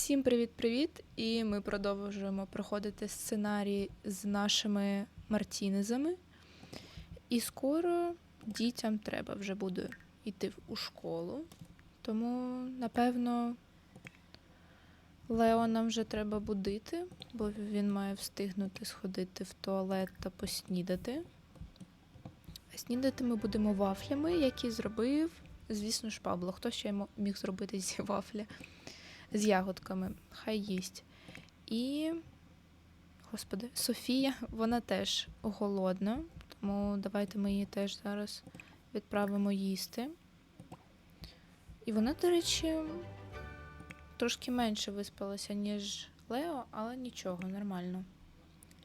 Всім привіт-привіт! І ми продовжуємо проходити сценарій з нашими Мартінезами. І скоро дітям треба вже буде йти у школу. Тому, напевно, Лео нам вже треба будити, бо він має встигнути сходити в туалет та поснідати. А снідати ми будемо вафлями, які зробив, звісно ж, Пабло. Хто ще міг зробити ці вафлі? З ягодками. Хай їсть. І, господи, Софія, вона теж голодна, тому давайте ми її теж зараз відправимо їсти. І вона, до речі, трошки менше виспалася, ніж Лео, але нічого, нормально.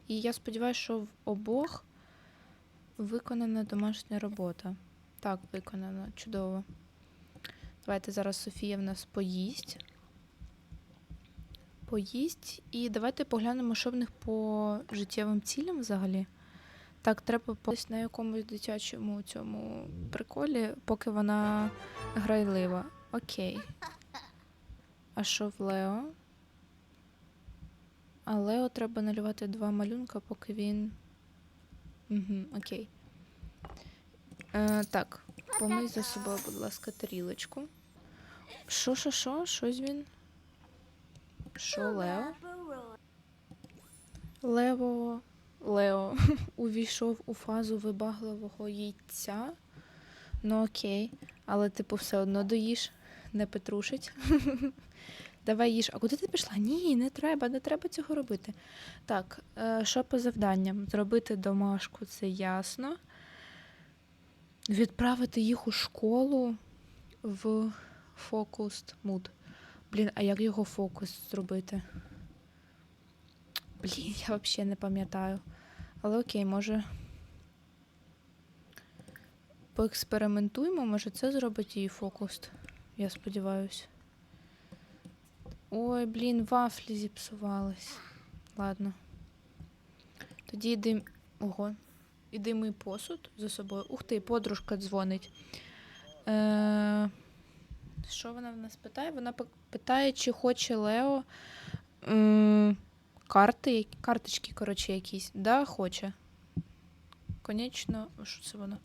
І я сподіваюся, що в обох виконана домашня робота. Так, виконана, чудово. Давайте зараз Софія в нас поїсть поїсть. І давайте поглянемо, що в них по життєвим цілям взагалі. Так, треба десь на якомусь дитячому цьому приколі, поки вона грайлива. Окей. А що в Лео? А Лео треба малювати два малюнка, поки він. Угу, окей. Е, так, помий за собою, будь ласка, тарілочку. Що, що, що? Щось він. Що, Лео? Лево, Лео увійшов у фазу вибагливого яйця. Ну окей, але типу все одно доїш, не петрушить. Давай їж. А куди ти пішла? Ні, не треба, не треба цього робити. Так, е, що по завданням? Зробити домашку, це ясно. Відправити їх у школу в фокус муд. Блін, а як його фокус зробити? Блін, я взагалі не пам'ятаю. Але окей, може. Поекспериментуємо, може це зробить її фокус. Я сподіваюся. Ой, блін, вафлі зіпсувались. Ладно. Тоді йди. Ого. Іди мий посуд за собою. Ух ти, подружка дзвонить. Е... Що вона в нас питає? Вона питає, чи хоче Лео м, карти, карточки, коротше, якісь. Да, хоче. Конечно, що це воно?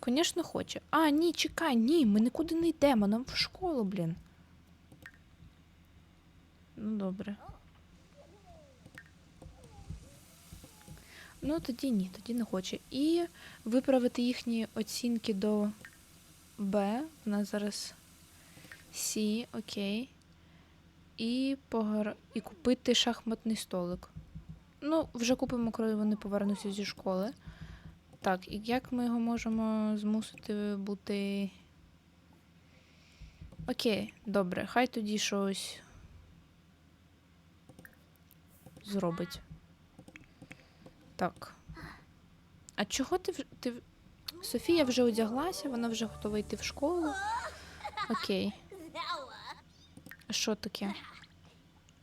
Конечно, хоче. А, ні, чекай, ні, ми нікуди не йдемо, нам в школу, блін. Ну, добре. Ну, тоді ні, тоді не хоче. І виправити їхні оцінки до Б. У нас зараз Сі, окей. І, погра... і купити шахматний столик. Ну, вже купимо, коли вони повернуться зі школи. Так, і як ми його можемо змусити бути. Окей, добре, хай тоді щось зробить. Так. А чого ти, в- ти в- Софія вже одяглася, вона вже готова йти в школу. Окей. Що таке?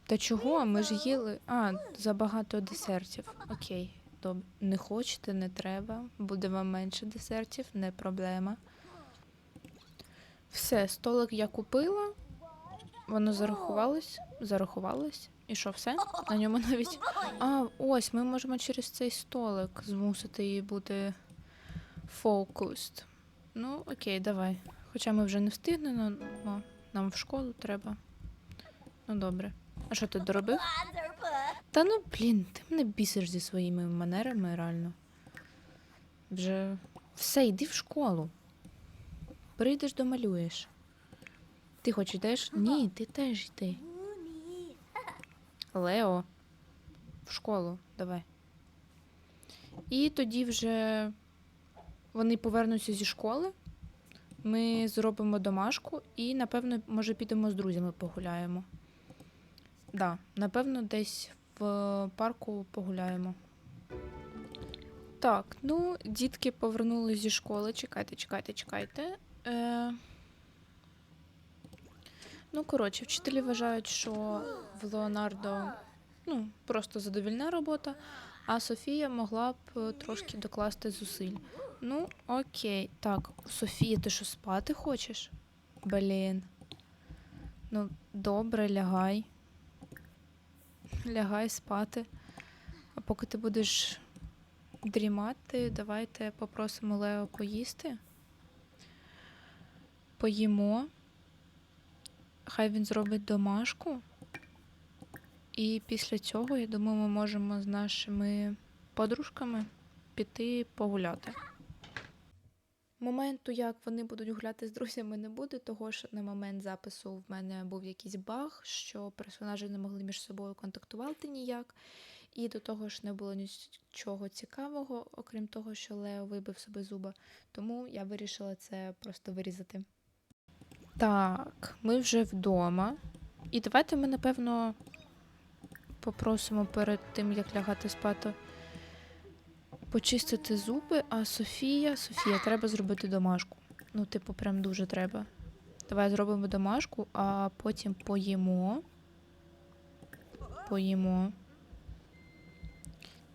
Та чого? Ми ж їли. А, забагато десертів. Окей. Добре. Не хочете, не треба. Буде вам менше десертів, не проблема. Все, столик я купила. Воно зарахувалось. Зарахувалось. І що, все? На ньому навіть. А, ось, ми можемо через цей столик змусити її бути focused. Ну, окей, давай. Хоча ми вже не встигнемо, но нам в школу треба. Ну, добре. А що ти доробив? Та ну, блін, ти мене бісиш зі своїми манерами, реально. Вже все, йди в школу. Прийдеш, домалюєш. Ти хоч йдеш? Ні, ти теж йди. Лео, в школу, давай. І тоді вже вони повернуться зі школи. Ми зробимо домашку і, напевно, може, підемо з друзями погуляємо. Да, напевно, десь в парку погуляємо. Так, ну, дітки повернулись зі школи. Чекайте, чекайте, чекайте. Е... Ну, коротше, вчителі вважають, що в Леонардо ну, просто задовільна робота, а Софія могла б е, трошки докласти зусиль. Ну, окей. Так, Софія, ти що спати хочеш? Блін. Ну, добре, лягай. Лягай спати. А поки ти будеш дрімати, давайте попросимо Лео поїсти. Поїмо. Хай він зробить домашку. І після цього, я думаю, ми можемо з нашими подружками піти погуляти. Моменту, як вони будуть гуляти з друзями, не буде, того що на момент запису в мене був якийсь баг, що персонажі не могли між собою контактувати ніяк. І до того ж не було нічого цікавого, окрім того, що Лео вибив собі зуба. Тому я вирішила це просто вирізати. Так, ми вже вдома. І давайте ми, напевно, попросимо перед тим, як лягати спати, почистити зуби, а Софія, Софія, треба зробити домашку. Ну, типу, прям дуже треба. Давай зробимо домашку, а потім поїмо. Поїмо.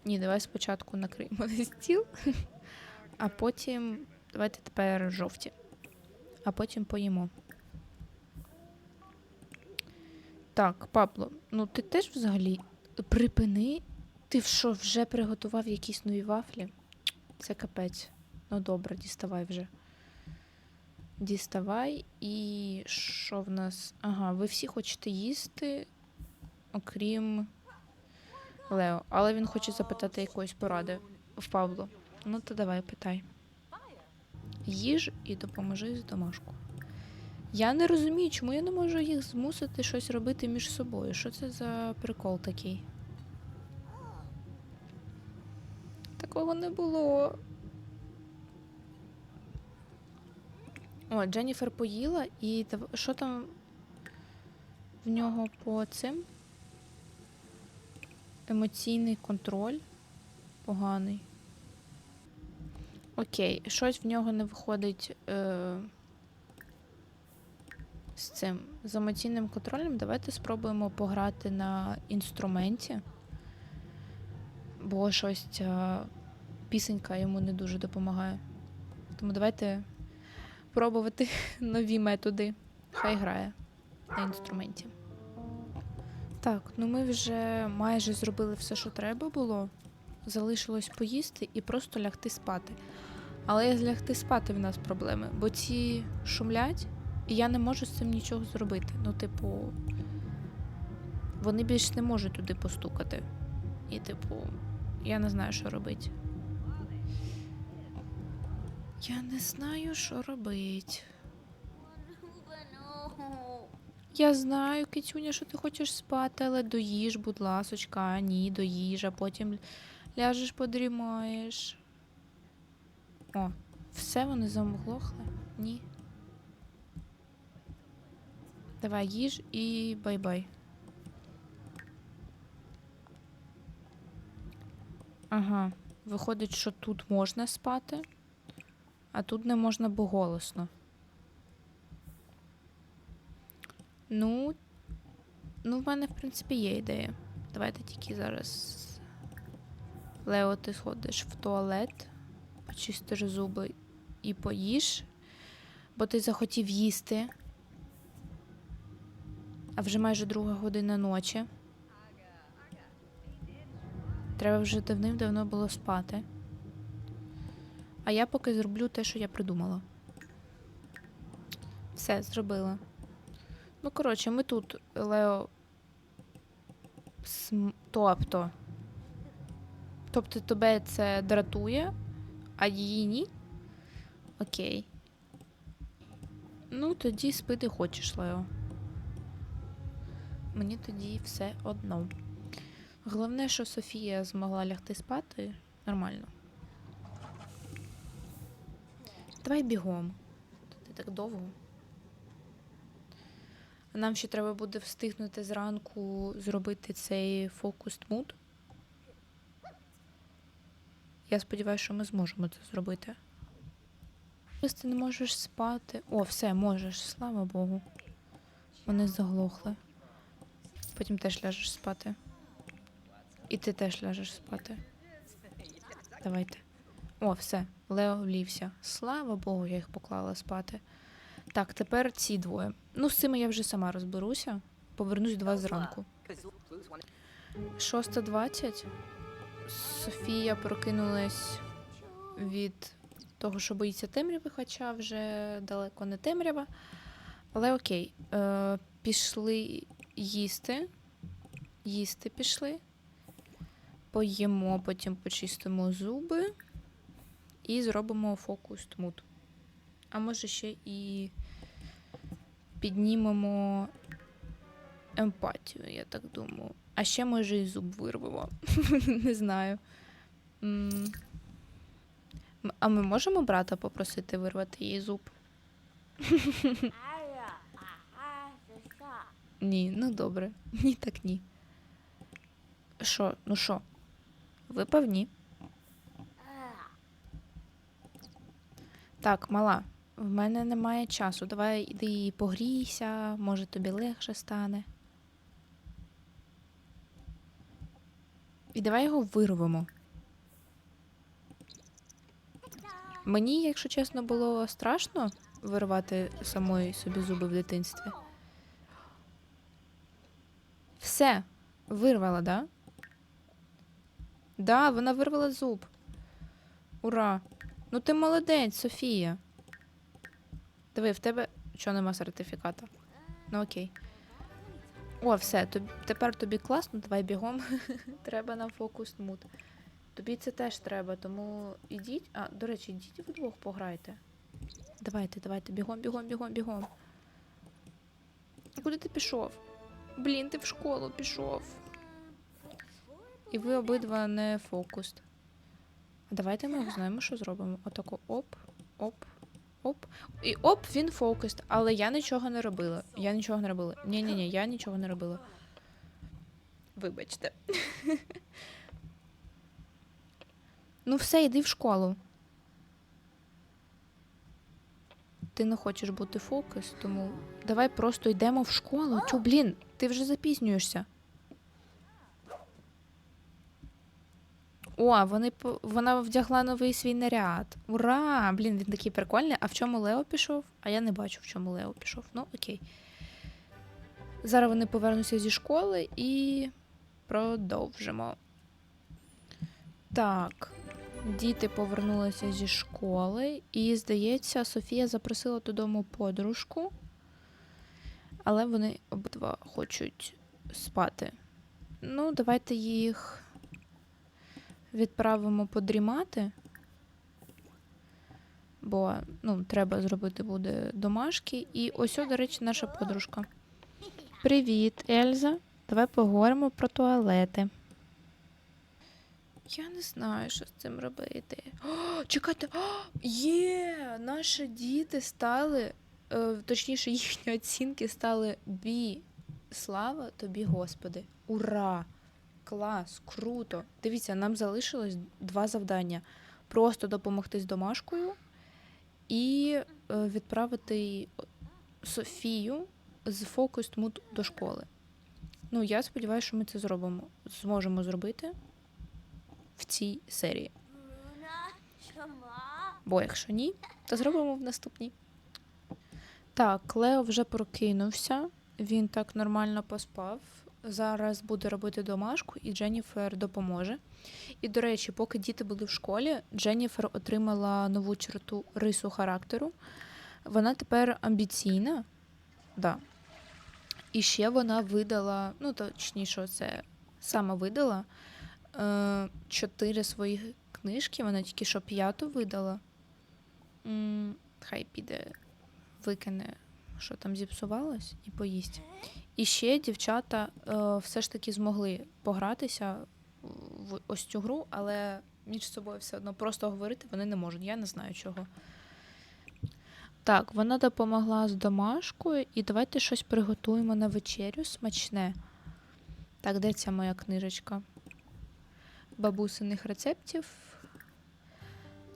Ні, давай спочатку накриємо на стіл, а потім. Давайте тепер жовті. А потім поїмо. Так, Пабло, ну ти теж взагалі припини. Ти що, вже приготував якісь нові вафлі? Це капець. Ну добре, діставай вже. Діставай. І що в нас? Ага, ви всі хочете їсти, окрім Лео. Але він хоче запитати якоїсь поради в Павло. Ну, то давай, питай. Їж і допоможи з домашку. Я не розумію, чому я не можу їх змусити щось робити між собою. Що це за прикол такий? Такого не було. О, Дженніфер поїла і що там в нього по цим? Емоційний контроль поганий. Окей, щось в нього не виходить е, з цим. З емоційним контролем. Давайте спробуємо пограти на інструменті. Бо щось ця пісенька йому не дуже допомагає. Тому давайте пробувати нові методи. Хай грає на інструменті. Так, ну ми вже майже зробили все, що треба було. Залишилось поїсти і просто лягти спати. Але з лягти спати в нас проблеми, бо ці шумлять, і я не можу з цим нічого зробити. Ну, типу, вони більш не можуть туди постукати. І, типу, я не знаю, що робити. Я не знаю, що робити. Я знаю, Китюня, що ти хочеш спати, але доїж, будь ласочка, ні, доїж, а потім ляжеш, подрімаєш. О, все вони замглохли? Ні. Давай їж і бай-бай. Ага, виходить, що тут можна спати, а тут не можна, бо голосно. Ну, ну, в мене, в принципі, є ідея. Давайте тільки зараз. Лео, ти сходиш в туалет, почистиш зуби і поїш, бо ти захотів їсти. А вже майже друга година ночі. Треба вже давним-давно було спати. А я поки зроблю те, що я придумала. Все, зробила. Ну, коротше, ми тут, Лео. См... Тобто. Тобто тебе це дратує, а її ні? Окей. Ну, тоді спити хочеш, Лео. Мені тоді все одно. Головне, що Софія змогла лягти спати нормально. Давай бігом. Ти так довго. Нам ще треба буде встигнути зранку зробити цей фокус муд. Я сподіваюся, що ми зможемо це зробити. Ти не можеш спати. О, все, можеш, слава Богу. Вони заглохли. Потім теж ляжеш спати. І ти теж ляжеш спати. Давайте. О, все, Лео влівся. Слава Богу, я їх поклала спати. Так, тепер ці двоє. Ну, з цими я вже сама розберуся. Повернусь до вас зранку. 6.20. Софія прокинулась від того, що боїться темряви, хоча вже далеко не темрява. Але окей, е, пішли їсти. Їсти пішли. Поїмо, потім почистимо зуби і зробимо фокус тмут. А може ще і піднімемо емпатію, я так думаю. А ще може і зуб вирвемо. Не знаю. А ми можемо брата попросити вирвати їй зуб? Ні, ну добре. Ні, так ні. Що, ну що? Випав ні. Так, мала, в мене немає часу. Давай іди погрійся, може тобі легше стане. І давай його вирвемо. Мені, якщо чесно, було страшно вирвати самої собі зуби в дитинстві. Все, вирвала, да? Да, вона вирвала зуб. Ура! Ну ти молодець, Софія. Диви, в тебе що нема сертифіката? Ну окей. О, все, тобі, тепер тобі класно, давай бігом. треба на фокус мут. Тобі це теж треба, тому ідіть. А, до речі, ідіть вдвох пограйте. Давайте, давайте, бігом, бігом, бігом, бігом. Куди ти пішов? Блін, ти в школу пішов. І ви обидва не фокус. А давайте ми знаємо, що зробимо. Отако оп, оп, оп. І оп, він фокус, але я нічого не робила. Я нічого не робила. Ні, ні, ні, я нічого не робила. Вибачте. ну все, йди в школу. Ти не хочеш бути фокус, тому давай просто йдемо в школу. Чу, блін, ти вже запізнюєшся. О, вони вона вдягла новий свій наряд. Ура! Блін, він такий прикольний. А в чому Лео пішов? А я не бачу, в чому Лео пішов. Ну, окей. Зараз вони повернуться зі школи і продовжимо. Так, діти повернулися зі школи, і, здається, Софія запросила додому подружку, але вони обидва хочуть спати. Ну, давайте їх відправимо подрімати. Бо ну, треба зробити буде домашки. І ось, до речі, наша подружка. Привіт, Ельза. Давай поговоримо про туалети. Я не знаю, що з цим робити. О, чекайте, О, є! Наші діти стали, е, точніше, їхні оцінки стали бі. Слава тобі, Господи! Ура! Клас, круто. Дивіться, нам залишилось два завдання: просто допомогти з домашкою і е, відправити Софію з фокус мут до школи. Ну, я сподіваюся, що ми це зробимо. Зможемо зробити в цій серії. Бо якщо ні, то зробимо в наступній. Так, Клео вже прокинувся. Він так нормально поспав. Зараз буде робити домашку, і Дженніфер допоможе. І, до речі, поки діти були в школі, Дженніфер отримала нову черту рису характеру. Вона тепер амбіційна. Да. І ще вона видала, ну точніше, це саме видала е, чотири свої книжки. Вона тільки що п'яту видала. М, Хай піде, викине, що там зіпсувалось, і поїсть. І ще дівчата е, все ж таки змогли погратися в ось цю гру, але між собою все одно просто говорити вони не можуть. Я не знаю чого. Так, вона допомогла з домашкою, і давайте щось приготуємо на вечерю смачне. Так, де ця моя книжечка? Бабусиних рецептів.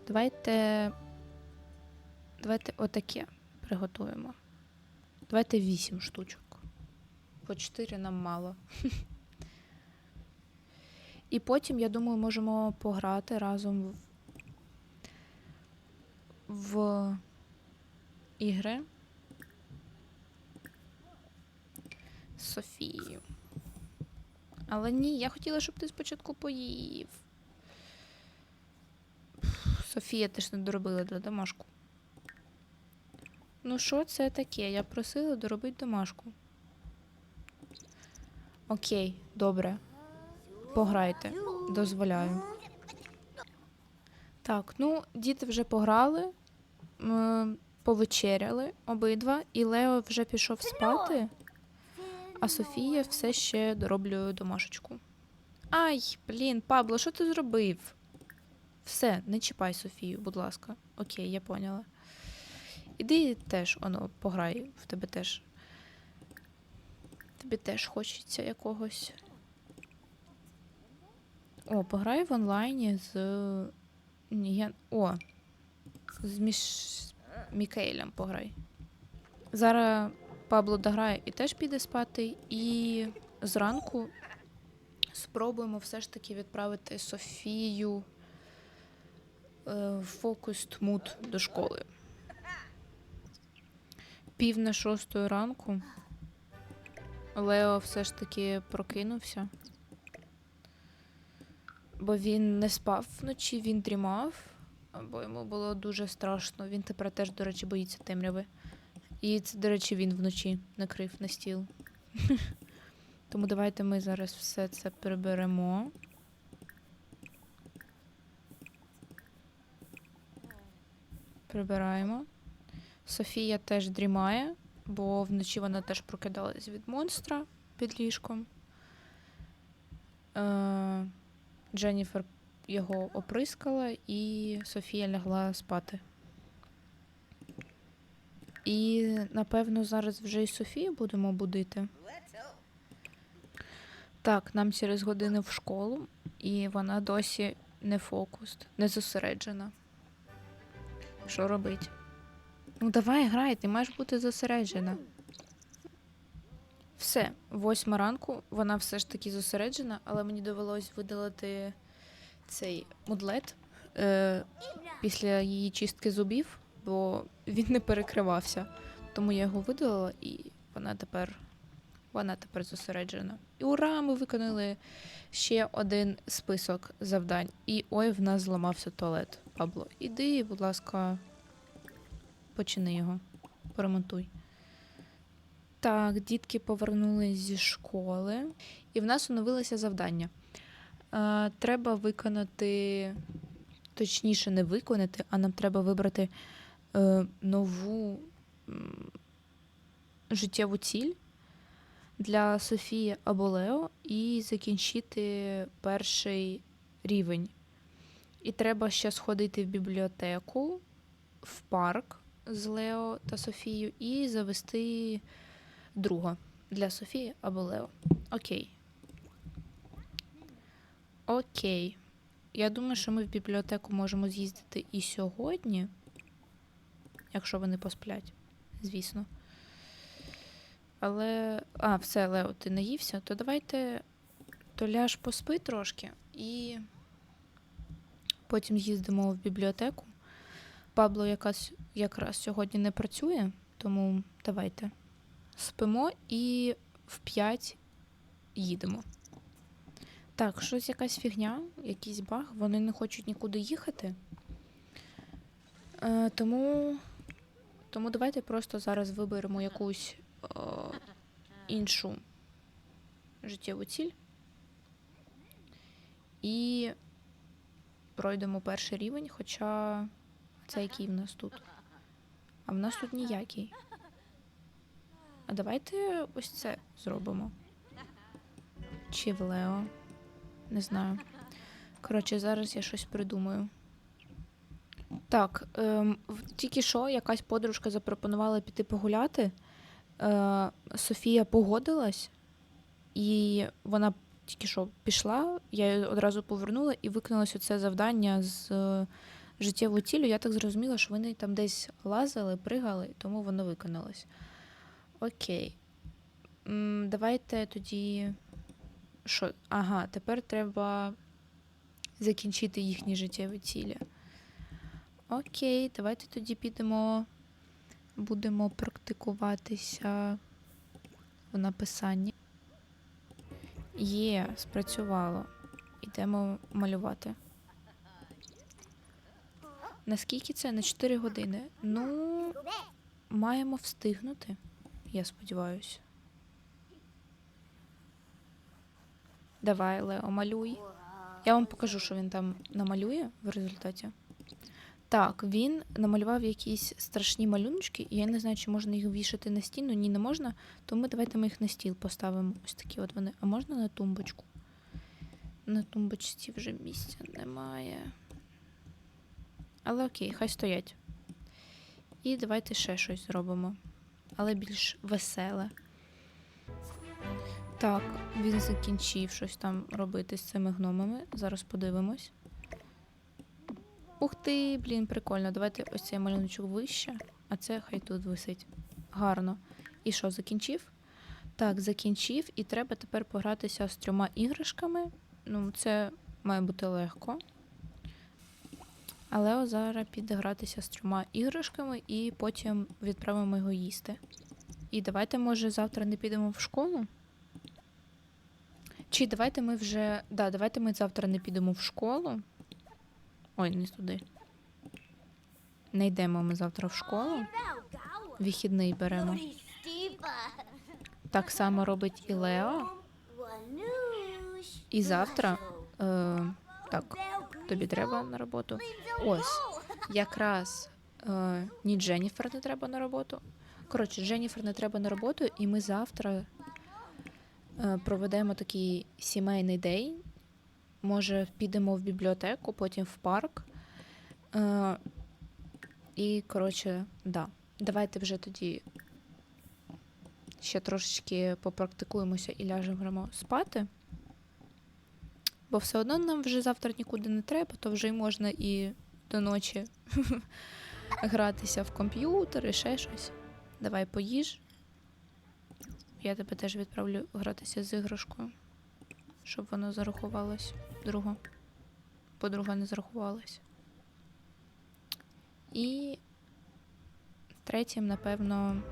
Давайте. Давайте отаке приготуємо. Давайте 8 штучок. По 4 нам мало. І потім, я думаю, можемо пограти разом в, в ігри Софію. Але ні, я хотіла, щоб ти спочатку поїв. Софія ти ж не доробила для домашку. Ну, що це таке? Я просила доробити домашку. Окей, добре. Пограйте. Дозволяю. Так, ну, діти вже пограли, повечеряли обидва, і Лео вже пішов спати, а Софія все ще дороблює домашечку. Ай, блін, Пабло, що ти зробив? Все, не чіпай Софію, будь ласка. Окей, я поняла. Іди теж, оно, пограй, в тебе теж. Тобі теж хочеться якогось. О, пограй в онлайні з. Ні, я... О. З Міш... Мікаелем пограй. Зараз Пабло дограє і теж піде спати, і зранку спробуємо все ж таки відправити Софію е, в фокус мут до школи. Пів на шостої ранку. Лео все ж таки прокинувся. Бо він не спав вночі, він дрімав, бо йому було дуже страшно. Він тепер теж, до речі, боїться темряви. І це, до речі, він вночі накрив на стіл. Тому давайте ми зараз все це приберемо. Прибираємо. Софія теж дрімає, бо вночі вона теж прокидалась від монстра під ліжком. Е, Дженніфер його оприскала, і Софія лягла спати. І, напевно, зараз вже і Софію будемо будити. Так, нам через годину в школу, і вона досі не фокус, не зосереджена. Що робить? Ну, давай грай, ти маєш бути зосереджена. Все, восьма ранку, вона все ж таки зосереджена, але мені довелось видалити цей мудлет е, після її чистки зубів, бо він не перекривався. Тому я його видалила, і вона тепер, вона тепер зосереджена. І ура! Ми виконали ще один список завдань. І ой, в нас зламався туалет. Пабло, іди, будь ласка, почини його, поремонтуй. Так, дітки повернулись зі школи, і в нас оновилося завдання. Е, треба виконати, точніше, не виконати, а нам треба вибрати е, нову життєву ціль для Софії або Лео і закінчити перший рівень. І треба ще сходити в бібліотеку, в парк з Лео та Софією і завести друга для Софії або Лео. Окей. Окей. Я думаю, що ми в бібліотеку можемо з'їздити і сьогодні, якщо вони посплять, звісно. Але. А, все, Лео, ти наївся, то давайте то ляж поспи трошки і потім з'їздимо в бібліотеку. Пабло якась, якраз сьогодні не працює, тому давайте спимо і в 5 їдемо. Так, щось якась фігня, якийсь баг, вони не хочуть нікуди їхати. Е, тому, тому давайте просто зараз виберемо якусь е, іншу життєву ціль. І пройдемо перший рівень, хоча це який в нас тут? А в нас тут ніякий. А давайте ось це зробимо. Чи в Лео? Не знаю. Коротше, зараз я щось придумаю. Так, ем, тільки що якась подружка запропонувала піти погуляти. Е, Софія погодилась, і вона тільки що пішла, я її одразу повернула і виконалось оце завдання з життєвою ціллю. Я так зрозуміла, що вони там десь лазили, пригали, тому воно виконалось. Окей. Давайте тоді. Що? Ага, тепер треба закінчити їхні життєві цілі. Окей, давайте тоді підемо, будемо практикуватися в написанні. Є, спрацювало. Ідемо малювати. Наскільки це? На 4 години. Ну, маємо встигнути, я сподіваюся. Давай, Лео, малюй. Я вам покажу, що він там намалює в результаті. Так, він намалював якісь страшні малюночки, і я не знаю, чи можна їх вішати на стіну. Ні, не можна. Тому давайте ми їх на стіл поставимо. Ось такі от вони. А можна на тумбочку? На тумбочці вже місця немає. Але окей, хай стоять. І давайте ще щось зробимо. Але більш веселе. Так, він закінчив щось там робити з цими гномами. Зараз подивимось. Ух ти, блін, прикольно. Давайте ось цей малюночок вище, а це хай тут висить. Гарно. І що, закінчив? Так, закінчив, і треба тепер погратися з трьома іграшками. Ну, це має бути легко. Але Лео зараз піде гратися з трьома іграшками і потім відправимо його їсти. І давайте, може, завтра не підемо в школу? Чи давайте ми вже. Да, давайте ми завтра не підемо в школу. Ой, не туди. Не йдемо ми завтра в школу. Вихідний беремо. Так само робить і Лео. І завтра. Е, так, тобі треба на роботу. Ось, якраз е, ні Дженніфер не треба на роботу. Коротше, Дженніфер не треба на роботу, і ми завтра е, проведемо такий сімейний день. Може, підемо в бібліотеку, потім в парк. Е, і, коротше, да. Давайте вже тоді ще трошечки попрактикуємося і ляжемо спати. Бо все одно нам вже завтра нікуди не треба, то вже й можна і до ночі гратися в комп'ютер і ще щось. Давай поїж. Я тебе теж відправлю гратися з іграшкою, щоб воно зарахувалось. Друга. Подруга не зарахувалась. І третім, напевно,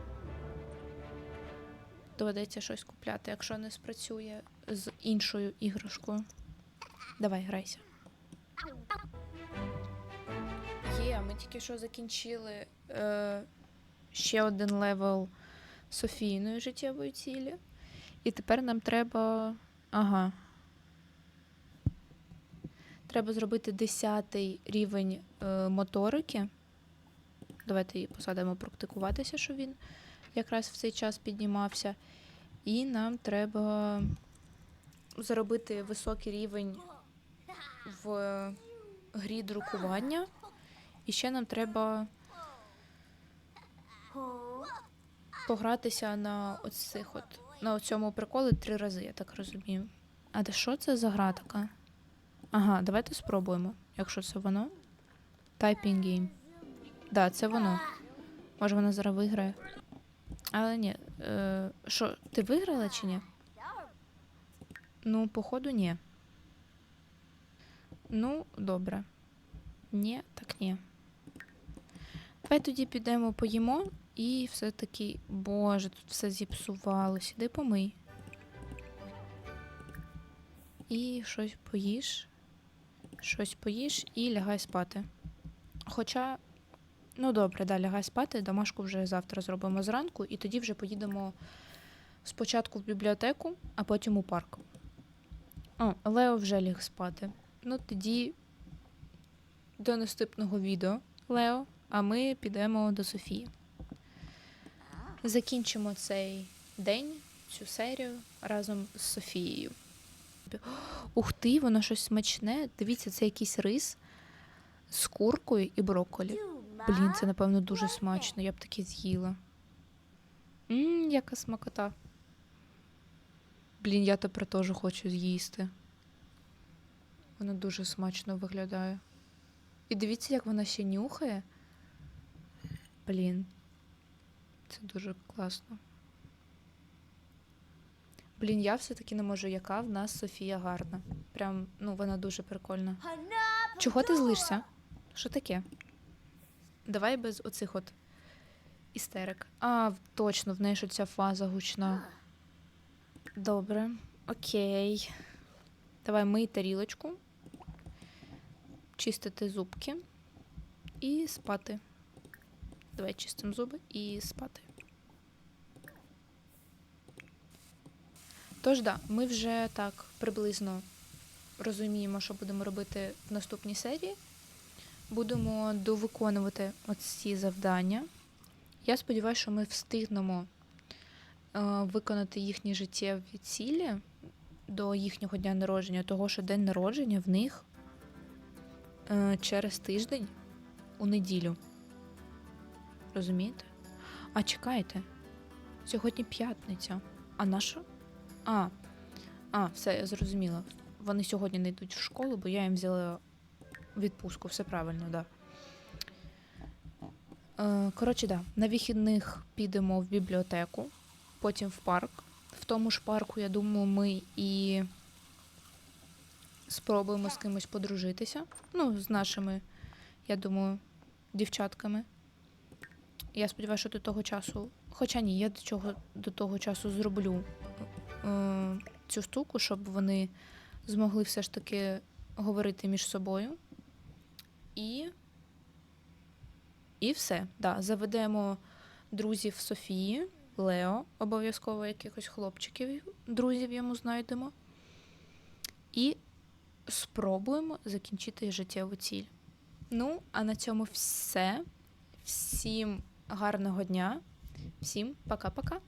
доведеться щось купляти, якщо не спрацює з іншою іграшкою. Давай, грайся. Є, ми тільки що закінчили е, ще один левел Софійної життєвої цілі. І тепер нам треба. Ага. Треба зробити 10 рівень е, моторики. Давайте її посадимо практикуватися, щоб він якраз в цей час піднімався. І нам треба зробити високий рівень в грі друкування. І ще нам треба погратися на оцих от на цьому приколі три рази, я так розумію. А де що це за гра така? Ага, давайте спробуємо, якщо це воно. Typing game. Да, це воно. Може вона зараз виграє. Але ні. Е, Що, ти виграла чи ні? Ну, походу, ні. Ну, добре. Ні, так ні. Давай тоді підемо поїмо і все-таки, боже, тут все зіпсувалося. Іди помий. І щось поїж. Щось поїж і лягай спати. Хоча, ну добре, да, лягай спати, домашку вже завтра зробимо зранку, і тоді вже поїдемо спочатку в бібліотеку, а потім у парк. О, Лео вже ліг спати. Ну, тоді до наступного відео, Лео, а ми підемо до Софії. Закінчимо цей день, цю серію разом з Софією. Ух ти, воно щось смачне. Дивіться, це якийсь рис з куркою і брокколі. Блін, це, напевно, дуже смачно. Я б таке з'їла. Ммм, яка смакота. Блін, я тепер теж хочу з'їсти. Воно дуже смачно виглядає. І дивіться, як вона ще нюхає. Блін. Це дуже класно. Блін, я все-таки не можу, яка в нас Софія гарна. Прям, ну, вона дуже прикольна. Чого ти злишся? Що таке? Давай без оцих от істерик. А, точно, в неї ж ця фаза гучна. Добре, окей. Давай мий тарілочку, чистити зубки і спати. Давай чистимо зуби і спати. Тож да, ми вже так приблизно розуміємо, що будемо робити в наступній серії. Будемо довиконувати оці завдання. Я сподіваюся, що ми встигнемо е, виконати їхні життєві цілі до їхнього дня народження, того що день народження в них через тиждень у неділю. Розумієте? А чекайте, сьогодні п'ятниця. А наша? А, а, все, я зрозуміла. Вони сьогодні не йдуть в школу, бо я їм взяла відпустку, все правильно, так. Да. Е, коротше, да, на вихідних підемо в бібліотеку, потім в парк. В тому ж парку, я думаю, ми і спробуємо з кимось подружитися. Ну, з нашими, я думаю, дівчатками. Я сподіваюся, що до того часу. Хоча ні, я до чого до того часу зроблю е, цю штуку, щоб вони змогли все ж таки говорити між собою. І. І все. Да, заведемо друзів Софії, Лео, обов'язково якихось хлопчиків, друзів йому знайдемо. І спробуємо закінчити життєву ціль. Ну, а на цьому все. Всім гарного дня, всім пока-пока.